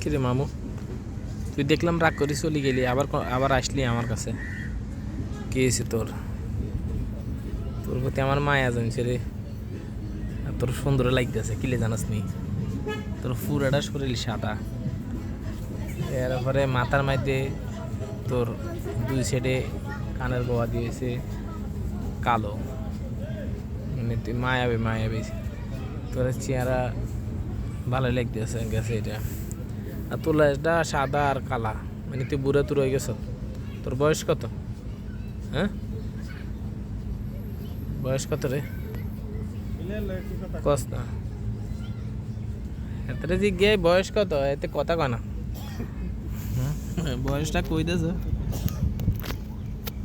কিরে মামু? তুই দেখলাম রাগ করে চলে গেলি, আবার আবার আসলি আমার কাছে। কি হয়েছে তোর? তোর প্রতি আমার মায়া জানছে রে। তোর সুন্দর লাগতেছে, কিলে জানাস নি? তোর পুরাটা শরীর সাদা। এরপরে মাথার মধ্যে তোর দুই সাইডে কানের গোয়া দিয়েছে কালো। মানে তুই মায়াবে মায়াবে। তোর চেহারা ভালো লাগতেছে, গেছে এটা। আর তোর লাশটা সাদা আর কালা। মানে তুই বুড়া তুর হয়ে গেছ। তোর বয়স কত? হ্যাঁ? বয়স কত রে? কস না। এতটা জিজ্ঞাসা বয়স কত? এতে কথা কয় না। হুম? বয়সটা কই দেছ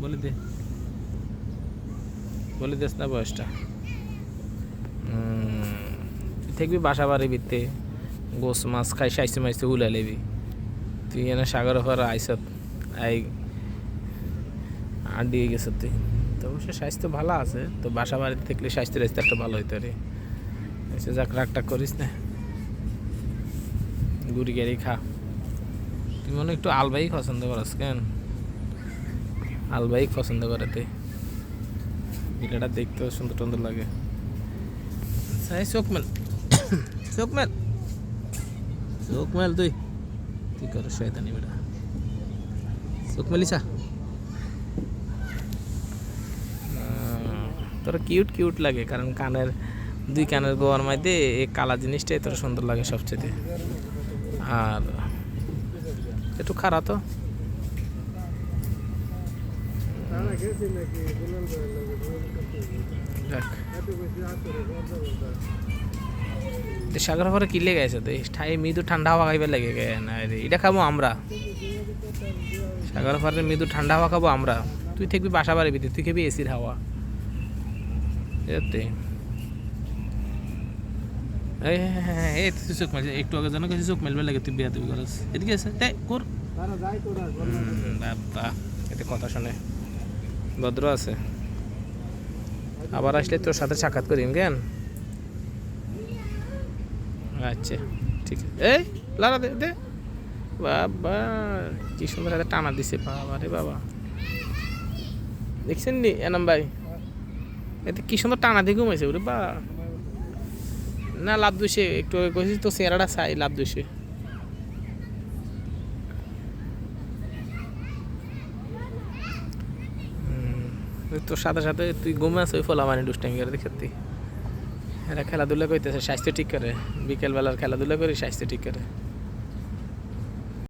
বলে দে। বলে দিস না বয়সটা। তুই থাকবি বাসা বাড়ি বিতে গোস মাছ খাই সাইসে মাইসে উলা লেবি। তুই এনে সাগর ঘর আইসত, আই আর দিয়ে গেছে তুই। তো অবশ্য স্বাস্থ্য ভালো আছে, তো বাসা বাড়িতে থাকলে স্বাস্থ্য রাস্তা একটা ভালো হইতো রে। এসে যাক, রাগটা করিস না। গুড়ি গাড়ি খা। তুই মনে একটু আলবাই পছন্দ করস কেন? আলবাই পছন্দ করে তুই। ভিডিওটা দেখতেও সুন্দর সুন্দর লাগে। সাই চোখ মেল চোখ মেল। চোখ মেল তুই। তুই কর শয়তানি বেটা। চোখ মেলিসা তোর কিউট কিউট লাগে, কারণ কানের, দুই কানের গোয়ার মধ্যে এই কালা জিনিসটাই তোর সুন্দর লাগে সবচেয়ে আর একটু খারাপ তো। যাক তো সাগর ঘরে কি লেগে আছে তো। ঠাই মৃদু ঠান্ডা হাওয়া খাইবার লাগে গে। না এটা খাব আমরা। সাগর ঘরে মৃদু ঠান্ডা হাওয়া খাব আমরা। তুই থাকবি বাসা বাড়ি ভিতরে, তুই খাবি এসির হাওয়া। এতে। এই হ্যাঁ তুই চোখ মেলছে একটু আগে জানো চোখ মেলবে লাগে, তুই এদিকে আছে কর। বাবা এতে কথা শুনে। ভদ্র আছে। আবার আসলে তোর সাথে সাক্ষাৎ করিম, কেন? আচ্ছা ঠিক আছে। এই লারা দে দে। বাবা, কি সুন্দর হাতে টানা দিছে, বাবা রে বাবা। দেখছেন নি, এনাম ভাই? এতে কি সুন্দর টানা দিয়ে ঘুমাইছে ওরে বা। না, লাভ দুষে, একটু কইছিস তো, চেহারাটা চাই, লাভ দুষে। তোর সাথে সাথে তুই ঘুমে ঘুমাস ওই ফলা মানে দুষ্টামি করে দেখে এরা খেলাধুলা করতেছে স্বাস্থ্য ঠিক করে। বিকেলবেলার খেলাধুলা করে স্বাস্থ্য ঠিক করে।